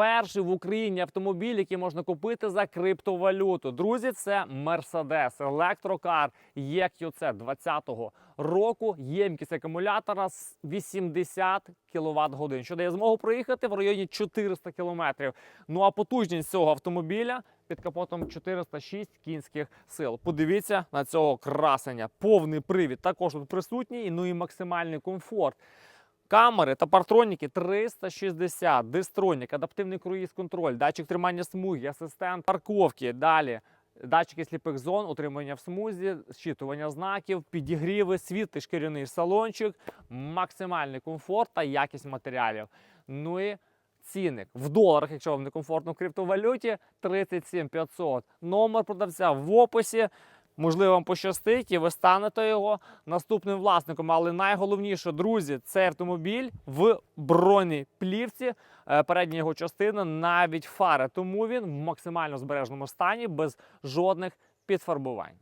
перший в Україні автомобіль, який можна купити за криптовалюту. Друзі, це Mercedes електрокар EQC 20-го року. Ємкість акумулятора з 80 кВт годин, що дає змогу проїхати в районі 400 км. Ну а потужність цього автомобіля під капотом 406 кінських сил. Подивіться на цього красення. Повний привід також тут присутній. Ну і максимальний комфорт. Камери та партроніки 360, дистронік, адаптивний круїз-контроль, датчик тримання смуги, асистент парковки. Далі датчики сліпих зон, утримання в смузі, зчитування знаків, підігріви, світлий шкіряний салончик, максимальний комфорт та якість матеріалів. Ну і цінник в доларах, якщо вам не комфортно в криптовалюті, 37 500. Номер продавця в описі. Можливо, вам пощастить, і ви станете його наступним власником. Але найголовніше, друзі, цей автомобіль в бронеплівці. Е, Передня його частина, навіть фари. Тому він в максимально збережному стані без жодних підфарбувань.